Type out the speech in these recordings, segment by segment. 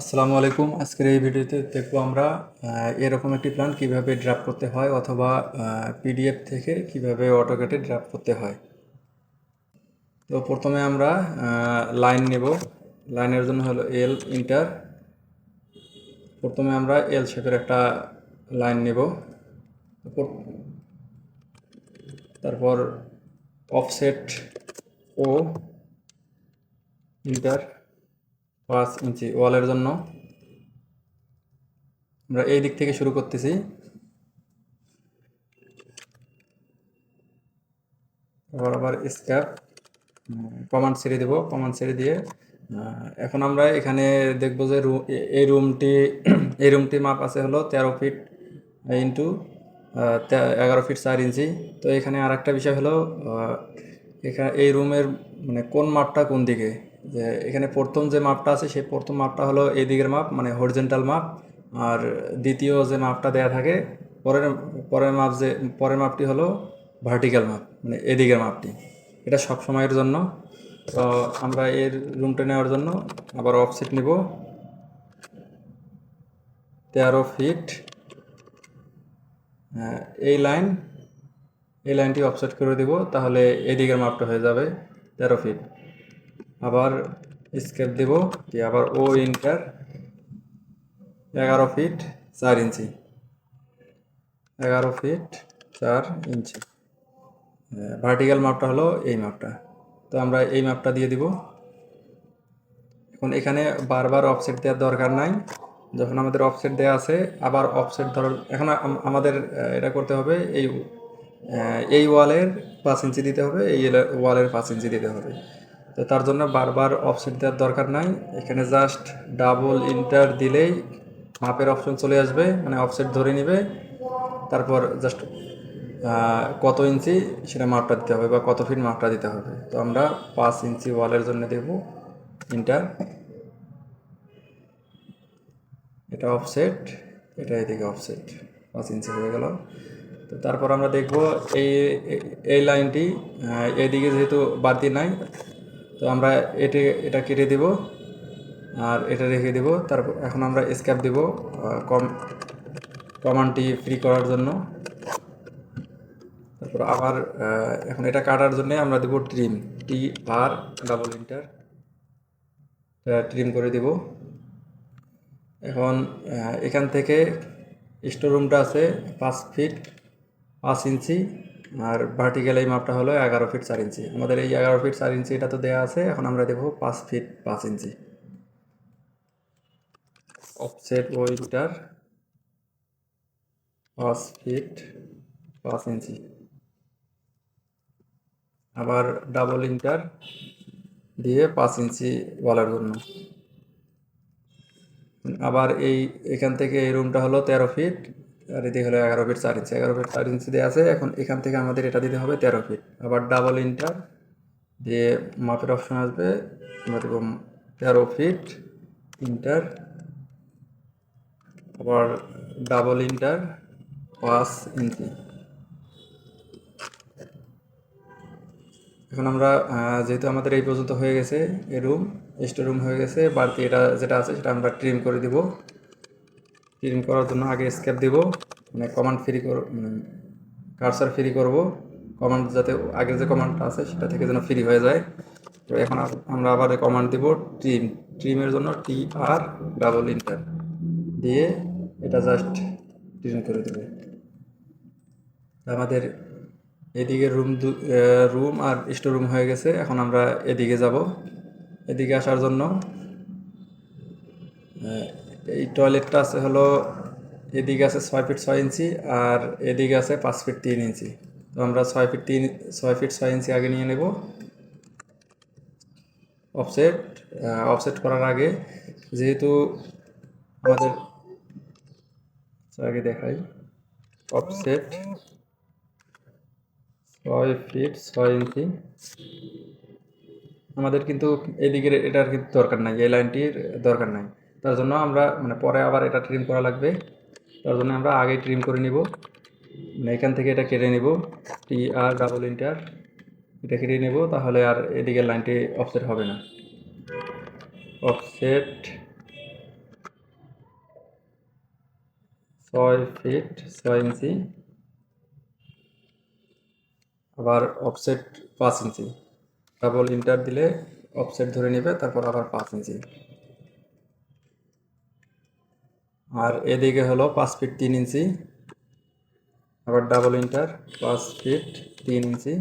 আসসালামু আলাইকুম। আজকের এই ভিডিওতে দেখব আমরা এরকম একটি প্ল্যান কীভাবে ড্রাফট করতে হয় অথবা পিডিএফ থেকে কীভাবে অটোকেটে ড্রাফট করতে হয়। তো প্রথমে আমরা লাইন নেব। লাইনের জন্য হলো এল ইন্টার প্রথমে আমরা এল শেপের একটা লাইন নেব। তারপর তারপর অফসেট ও ইন্টার পাঁচ ইঞ্চি ওয়ালের জন্য। আমরা এই দিক থেকে শুরু করতেছি। আবার স্ক্যাপ কমান্ড ছেড়ে দেব। কমান্ড ছেড়ে দিয়ে এখন আমরা এখানে দেখব যে এই রুমটি এই রুমটি মাপ আছে হলো তেরো ফিট ইন্টু এগারো ফিট চার ইঞ্চি। তো এখানে আর একটা বিষয় হলো এখানে এই রুমের মানে কোন মাপটা কোন দিকে? যে এখানে প্রথম যে মাপটা আছে, সেই প্রথম মাপটা হলো এই দিকের মাপ মানে হরিজেন্টাল মাপ। আর দ্বিতীয় যে মাপটা দেয়া থাকে, পরের পরের মাপ যে, পরের মাপটি হলো ভার্টিক্যাল মাপ মানে এদিকের মাপটি। এটা সব সময়ের জন্য। তো আমরা এর রুমটা নেওয়ার জন্য আবার অফসেট নিব। তেরো ফিট এই লাইন এই লাইনটি অফসেট করে দিব, তাহলে এদিকের মাপটা হয়ে যাবে তেরো ফিট আবার স্কেপ দেব দিয়ে আবার ও ইন্টার এগারো ফিট চার ইঞ্চি। এগারো ফিট চার ইঞ্চি। ভার্টিক্যাল মাপটা হলো এই মাপটা তো আমরা এই মাপটা দিয়ে দিব। এখন এখানে বারবার অফসেট দেওয়ার দরকার নাই। যখন আমাদের অফসেট দেওয়া আছে, আবার অফসেট ধর এখন আমাদের এটা করতে হবে এই এই ওয়ালের পাঁচ ইঞ্চি দিতে হবে, এই ওয়ালের পাঁচ ইঞ্চি দিতে হবে। তো তার জন্য বারবার অফসেট দেওয়ার দরকার নাই। এখানে জাস্ট ডাবল ইন্টার দিলেই মাপের অপশন চলে আসবে মানে অফসেট ধরে নেবে। তারপর জাস্ট কত ইঞ্চি সেটা মাপটা দিতে হবে বা কত ফিট মাপটা দিতে হবে। তো আমরা পাঁচ ইঞ্চি ওয়ালের জন্য দেব ইন্টার এটা অফসেট এটা এদিকে অফসেট পাঁচ ইঞ্চি হয়ে গেল। তো তারপর আমরা দেখব এই- এই লাইনটি এদিকে যেহেতু বাড়তি নাই তো আমরা এটি, এটা কেটে দেব, আর এটা রেখে দেব। তারপর এখন আমরা স্ক্যাপ দেব কম কমান্ডটি ফ্রি করার জন্য। তারপর আবার এখন এটা কাটার জন্য আমরা দেব ট্রিম টি আর ডাবল ইন্টার ট্রিম করে দেব। এখন এখান থেকে স্টোর রুমটা আছে পাঁচ ফিট পাঁচ ইঞ্চি। আর ভার্টিক্যাল এই মাপটা হলো এগারো ফিট চার ইঞ্চি আমাদের এই এগারো ফিট চার ইঞ্চি এটা তো দেওয়া আছে, এখন আমরা দেবো পাঁচ ফিট পাঁচ ইঞ্চি অফসেট ও ইন্টার পাঁচ ফিট পাঁচ ইঞ্চি আবার ডাবল ইন্টার দিয়ে পাঁচ ইঞ্চি বলার জন্য। আবার এই, এখান থেকে এই রুমটা হলো তেরো ফিট আর এদিকে হলো এগারো ফিট চার ইঞ্চি এগারো ফিট চার ইঞ্চি দেওয়া আছে। এখন এখান থেকে আমাদের এটা দিতে হবে তেরো ফিট আবার ডাবল ইন্টার দিয়ে মাপের অপশন আসবে। আমরা দেবো তেরো ফিট ইন্টার আবার ডাবল ইন্টার পাঁচ ইঞ্চি এখন আমরা যেহেতু আমাদের এই পর্যন্ত হয়ে গেছে, এই রুম স্টোর রুম হয়ে গেছে, বাড়তি এটা যেটা আছে সেটা আমরা ট্রিম করে দিব। ট্রিম করার জন্য আগে স্কেপ দিব মানে কমান্ড ফ্রি কর মানে কার্সার ফ্রি করব। কমান্ড যাতে আগের যে কমান্ডটা আছে সেটা থেকে যেন ফ্রি হয়ে যায়। তো এখন আমরা আবার কমান্ড দিব ট্রিম ট্রিমের জন্য টি আর ডাবল ইন্টার দিয়ে এটা জাস্ট ট্রিম করে দেবে। আমাদের এদিকে রুম রুম আর স্টোর রুম হয়ে গেছে। এখন আমরা এদিকে যাব। এদিকে আসার জন্য এই টয়লেটটা আছে হলো এদিকে আছে ছয় ফিট ছয় ইঞ্চি আর এদিকে আছে পাঁচ ফিট তিন ইঞ্চি। তো আমরা ছয় ফিট তিন ছয় ফিট ছয় ইঞ্চি আগে নিয়ে নেব। অফসেট অফসেট করার আগে যেহেতু আমাদের আচ্ছা, আগে দেখাই। অফসেট ছয় ফিট ছয় ইঞ্চি। আমাদের কিন্তু এদিকের এটার কিন্তু দরকার নাই এই লাইনটির দরকার নাই। তার জন্য আমরা মানে পরে আবার এটা ট্রিম করা লাগবে। তার জন্য আমরা আগে ট্রিম করে নিব। মানে এখান থেকে এটা কেটে নেব। টি আর ডাবল ইন্টার এটা কেটে নেব, তাহলে আর এদিকের লাইনটি অফসেট হবে না। অফসেট ছয় ফিট ছয় ইঞ্চি। আবার অফসেট পাঁচ ইঞ্চি। ডাবল ইন্টার দিলে অফসেট ধরে নেবে, তারপর আবার পাঁচ ইঞ্চি। আর এদিকে হলো পাঁচ ফিট তিন ইঞ্চি, আবার ডাবল ইন্টার পাঁচ ফিট তিন ইঞ্চি,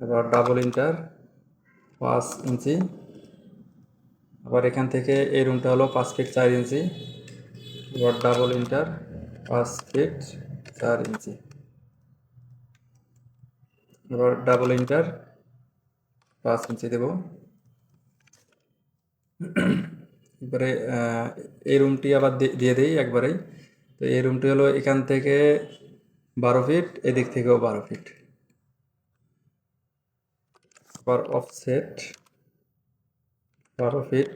আবার ডাবল ইন্টার পাঁচ ইঞ্চি, আবার এখান থেকে এই রুমটা হলো পাঁচ ফিট চার ইঞ্চি, আবার ডাবল ইন্টার পাঁচ ফিট চার ইঞ্চি। এবার ডাবল ইন্টার পাঁচ ইঞ্চি দেব। এবারে এই রুমটি আবার দিয়ে দিই একবারেই। তো এই রুমটি হলো এখান থেকে বারো ফিট এদিক থেকেও বারো ফিট আবার অফসেট বারো ফিট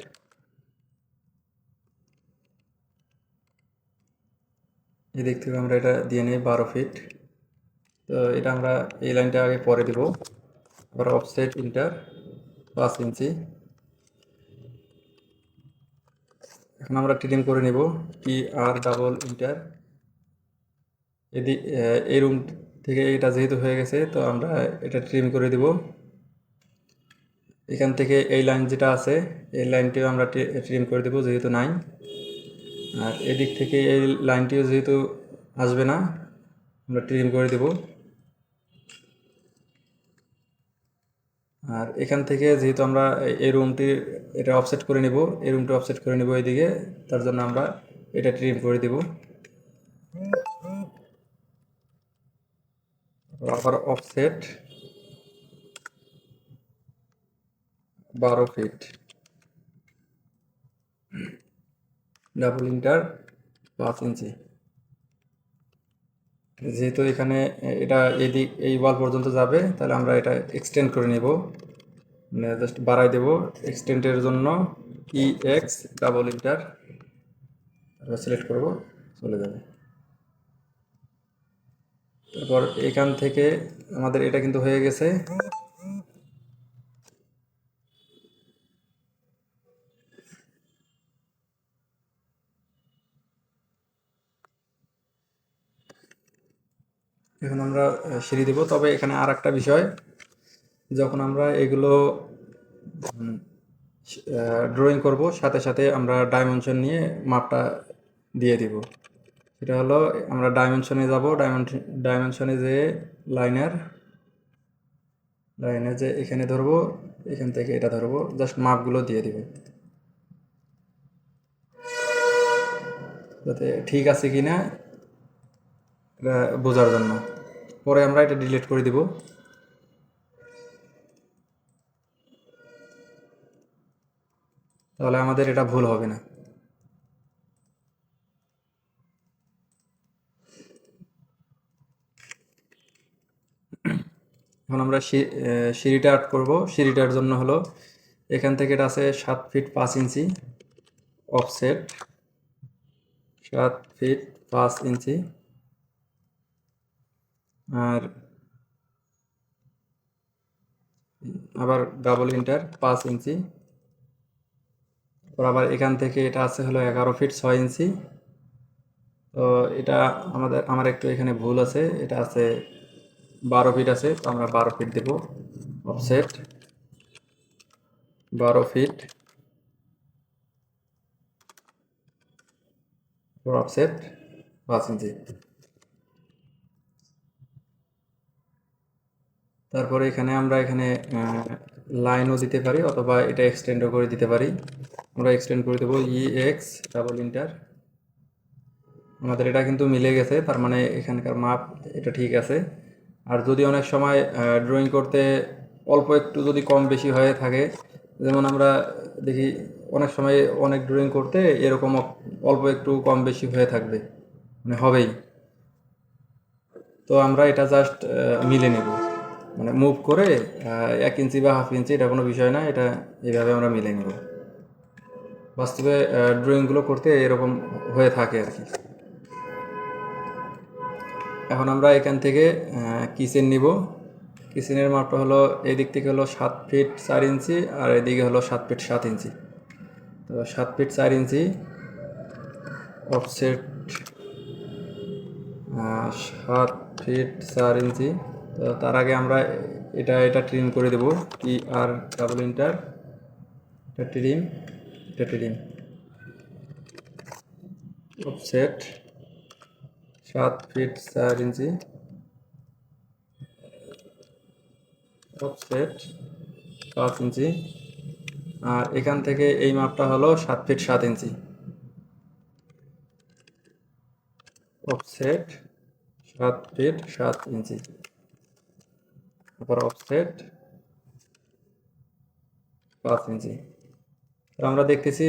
এদিক থেকে আমরা এটা দিয়ে নিই, বারো ফিট তো এটা আমরা এই লাইনটা আগে পরে দিব। আবার অফসেট ইন্টার পাঁচ ইঞ্চি। এখন আমরা ট্রিম করে নিব পি আর ডাবল ইন্টার এদিক এই রুম থেকে এটা যেহেতু হয়ে গেছে, তো আমরা এটা ট্রিম করে দিব। এখান থেকে এই লাইন যেটা আছে, এই লাইনটিও আমরা ট্রিম করে দেবো যেহেতু নাই। আর এদিক থেকে এই লাইনটিও যেহেতু আসবে না, আমরা ট্রিম করে দেব। আর এখান থেকে যেহেতু আমরা এই- রুমটি এটা অফসেট করে নিব, এই রুমটা অফসেট করে নিব এইদিকে তার জন্য আমরা এটা ট্রিম করে দেব। আবার অফসেট বারো ফিট ডাবল ইন্টার পাঁচ ইঞ্চি যেহেতু এখানে এটা এদিক এই ওয়াল পর্যন্ত যাবে, তাহলে আমরা এটা এক্সটেন্ড করে নেব। মানে জাস্ট বাড়াই দেব। এক্সটেন্ডের জন্য E X double enter select করব, চলে যাবে। তারপর এখান থেকে আমাদের এটা কিন্তু হয়ে গেছে। এখন আমরা সিঁড়ি দেব। তবে এখানে আর একটা বিষয়, যখন আমরা এগুলো ড্রয়িং করব, সাথে সাথে আমরা ডাইমেনশন নিয়ে মাপটা দিয়ে দিব। সেটা হলো, আমরা ডাইমেনশনে যাব ডাইমেনশন ডাইমেনশনে যে লাইনার লাইনে যে এখানে ধরবো, এখান থেকে এটা ধরবো জাস্ট মাপগুলো দিয়ে দিব। যাতে ঠিক আছে কি না বোঝার জন্য। পরে আমরা এটা ডিলিট করে দিব। তাহলে আমাদের এটা ভুল হবে না। এখন আমরা সিঁড়িটা আর্ট করব। সিঁড়িটার জন্য হলো এখান থেকে এটা আছে সাত ফিট পাঁচ ইঞ্চি অফসেট সাত ফিট পাঁচ ইঞ্চি। আর আবার ডাবল ইন্টার পাঁচ ইঞ্চি। তারপর আবার এখান থেকে এটা আছে হলো এগারো ফিট ছয় ইঞ্চি। তো এটা আমাদের, আমার একটু এখানে ভুল আছে। এটা আছে বারো ফিট আছে, তো আমরা বারো ফিট দেব। অফসেট বারো ফিট অফসেট পাঁচ ইঞ্চি। তারপরে এখানে আমরা এখানে লাইনও দিতে পারি অথবা এটা এক্সটেন্ডও করে দিতে পারি। আমরা এক্সটেন্ড করে দেবো ই এক্স ডাবল ইন্টার আমাদের এটা কিন্তু মিলে গেছে, তার মানে এখানকার মাপ এটা ঠিক আছে। আর যদি অনেক সময় ড্রয়িং করতে অল্প একটু যদি কম বেশি হয়ে থাকে, যেমন আমরা দেখি অনেক সময় অনেক ড্রয়িং করতে এরকম অল্প একটু কম বেশি হয়ে থাকবে মানে হবেই। তো আমরা এটা জাস্ট মিলে নেব। মানে মুভ করে এক ইঞ্চি বা হাফ ইঞ্চি এটা কোনো বিষয় না, এটা এইভাবে আমরা মিলে নেব। বাস্তবে ড্রয়িংগুলো করতে এরকম হয়ে থাকে আর কি। এখন আমরা এখান থেকে কিচেন নিব। কিচেনের মাপটা হলো এই দিক থেকে হলো সাত ফিট চার ইঞ্চি আর এদিকে হলো সাত ফিট সাত ইঞ্চি তো সাত ফিট চার ইঞ্চি অফসেট সাত ফিট চার ইঞ্চি তো তার আগে আমরা এটা এটা ট্রিম করে দেবো। টি আর ডাবল ইন্টার এটা ট্রিম এটা ট্রিম অফসেট সাত ফিট চার ইঞ্চি। অফসেট পাঁচ ইঞ্চি। আর এখান থেকে এই মাপটা হলো সাত ফিট সাত ইঞ্চি। অফসেট সাত ফিট সাত ইঞ্চি। তারপর অফসেট পাঁচ ইঞ্চি। তো আমরা দেখতেছি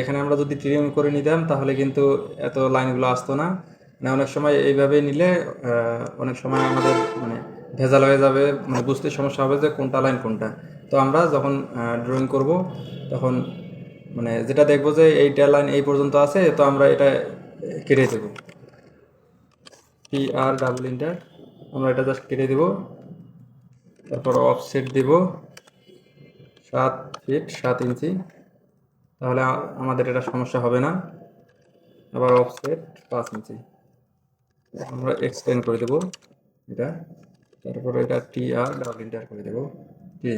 এখানে আমরা যদি ট্রিম করে নিতাম, তাহলে কিন্তু এত লাইনগুলো আসতো না। মানে অনেক সময় এইভাবে নিলে অনেক সময় আমাদের মানে ভেজাল হয়ে যাবে মানে বুঝতে সমস্যা হবে যে কোনটা লাইন কোনটা। তো আমরা যখন ড্রয়িং করব, তখন মানে যেটা দেখব যে এইটা লাইন এই পর্যন্ত আছে, তো আমরা এটা কেটে দেবো। পি আর ডাবল ইন্টার আমরা এটা জাস্ট কেটে দেব। তারপর অফসেট দেব। সাত ফিট সাত ইঞ্চি। তাহলে আমাদের এটা সমস্যা হবে না। আবার অফসেট পাঁচ ইঞ্চি। আমরা এক্সটেন্ড করে দেব এটা। তারপর এটা টি আর ডাবল ইন্টার করে দেবো। টি